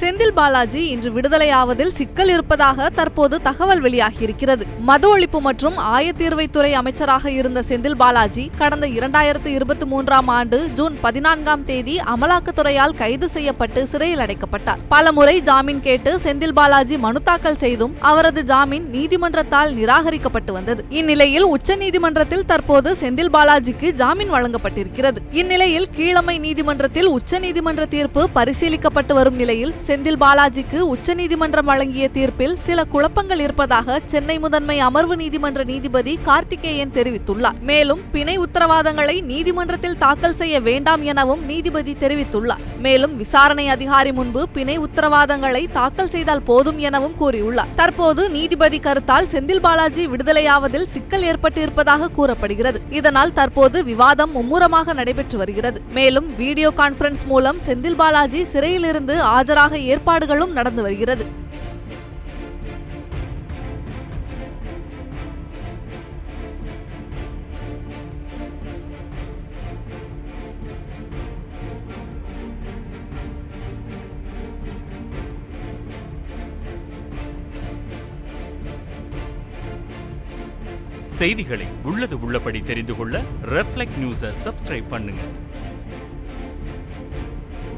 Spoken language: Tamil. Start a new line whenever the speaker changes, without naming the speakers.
செந்தில் பாலாஜி இன்று விடுதலையாவதில் சிக்கல் இருப்பதாக தற்போது தகவல் வெளியாகியிருக்கிறது. மது ஒழிப்பு மற்றும் ஆயத்தீர்வைத்துறை அமைச்சராக இருந்த செந்தில் பாலாஜி கடந்த இரண்டாயிரத்து இருபத்தி மூன்றாம் ஆண்டு ஜூன் பதினான்காம் தேதி அமலாக்கத்துறையால் கைது செய்யப்பட்டு சிறையில் அடைக்கப்பட்டார். பலமுறை ஜாமீன் கேட்டு செந்தில் பாலாஜி மனு தாக்கல் செய்தும் அவரது ஜாமீன் நீதிமன்றத்தால் நிராகரிக்கப்பட்டு வந்தது. இந்நிலையில் உச்சநீதிமன்றத்தில் தற்போது செந்தில் பாலாஜிக்கு ஜாமீன் வழங்கப்பட்டிருக்கிறது. இந்நிலையில் கீழமை நீதிமன்றத்தில் உச்சநீதிமன்ற தீர்ப்பு பரிசீலிக்கப்பட்டு வரும் நிலையில் செந்தில் பாலாஜிக்கு உச்சநீதிமன்றம் வழங்கிய தீர்ப்பில் சில குழப்பங்கள் இருப்பதாக சென்னை முதன்மை அமர்வு நீதிமன்ற நீதிபதி கார்த்திகேயன் தெரிவித்துள்ளார். மேலும் பிணை உத்தரவாதங்களை நீதிமன்றத்தில் தாக்கல் செய்ய வேண்டாம் எனவும் நீதிபதி தெரிவித்துள்ளார். மேலும் விசாரணை அதிகாரி முன்பு பிணை உத்தரவாதங்களை தாக்கல் செய்தால் போதும் எனவும் கூறியுள்ளார். தற்போது நீதிபதி கருத்தால் செந்தில் பாலாஜி விடுதலையாவதில் சிக்கல் ஏற்பட்டிருப்பதாக கூறப்படுகிறது. இதனால் தற்போது விவாதம் மும்முரமாக நடைபெற்று வருகிறது. மேலும் வீடியோ கான்பரன்ஸ் மூலம் செந்தில் பாலாஜி சிறையிலிருந்து ஆஜராக ஏற்பாடுகளும் நடந்து வருகிறது.
செய்திகளை உள்ளது உள்ளபடி தெரிந்து கொள்ள ரெஃப்ளெக்ட் நியூஸை சப்ஸ்கிரைப் பண்ணுங்க.